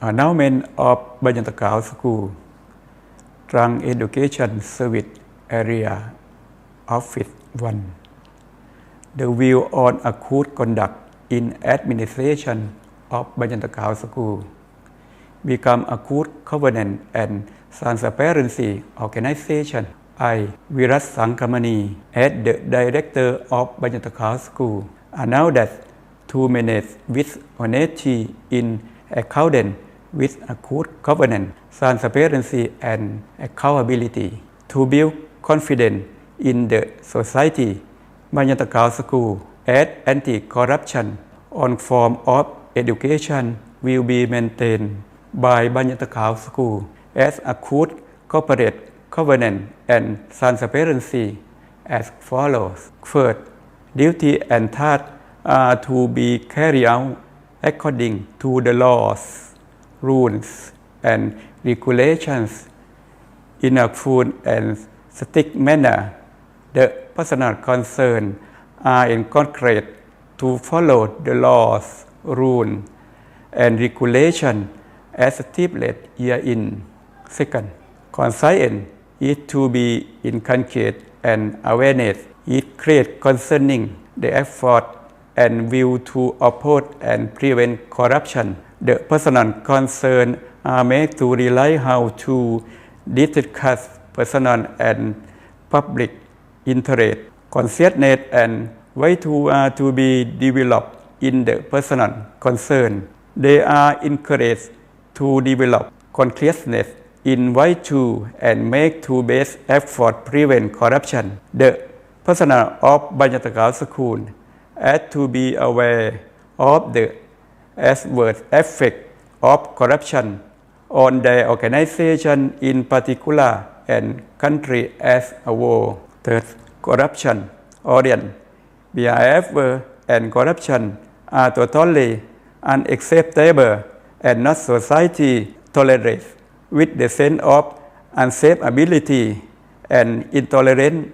Announcement of Bajantakal School Trang Education Service Area Office 1 The view on acute conduct in administration of Bajantakal School become acute covenant and transparency organization. I Virat Sankamani as the director of Bajantakal School announced that to manage with honesty in accordance with a good governance, transparency and accountability to build confidence in the society. Bajantakal School as anti-corruption on form of education will be maintained by Bajantakal School as a good corporate governance and transparency as follows. First, duty and tasks are to be carried out according to the laws, rules, and regulations in a full and strict manner. The personal concerned are encouraged to follow the laws, rules, and regulations as stipulated herein. Second, conscience is to be inculcated and awareness is created concerning the effort and will to oppose and prevent corruption. The personal concerned are uh, made to realize how to discuss personal and public interest, consciousness and way to are to be developed in the personal concern. They are encouraged to develop consciousness in way to and make to best effort prevent corruption. The personnel of Bajantakal School as to be aware of the adverse effect of corruption on their organization in particular and country as a whole. Third, corruption, audience, behavior and corruption are totally unacceptable and not society tolerates with the sense of unsafe ability and intolerance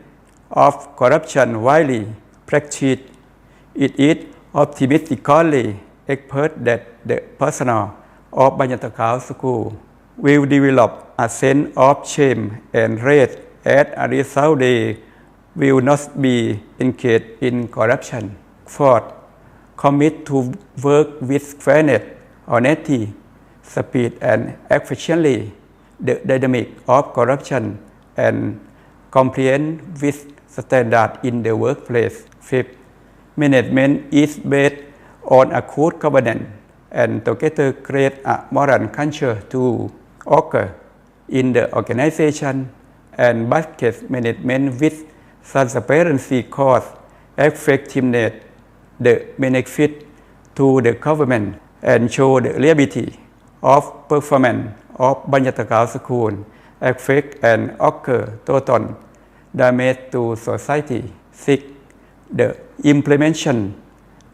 of corruption widely practiced. It is optimistically expected that the personnel of Bajantakal School will develop a sense of shame and rage as a result they will not be engaged in corruption. Fourth, commit to work with fairness, honesty, speed and efficiently the dynamic of corruption and compliance with standard in the workplace. Fifth, management is based on acute governance and together create a moral culture to occur in the organization and basket management with transparency cost effectiveness the benefit to the government and show the reliability of performance of Bajantakal School affect and occur total damage to society. Six, the implementation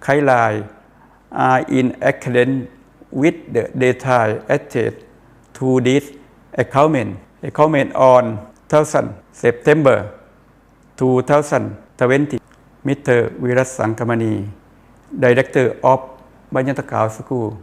guidelines are in accordance with the data attached to this accountment. Accountment on 1000 September 2020. Mr. Virat Sankamani, Director of Bajantakal School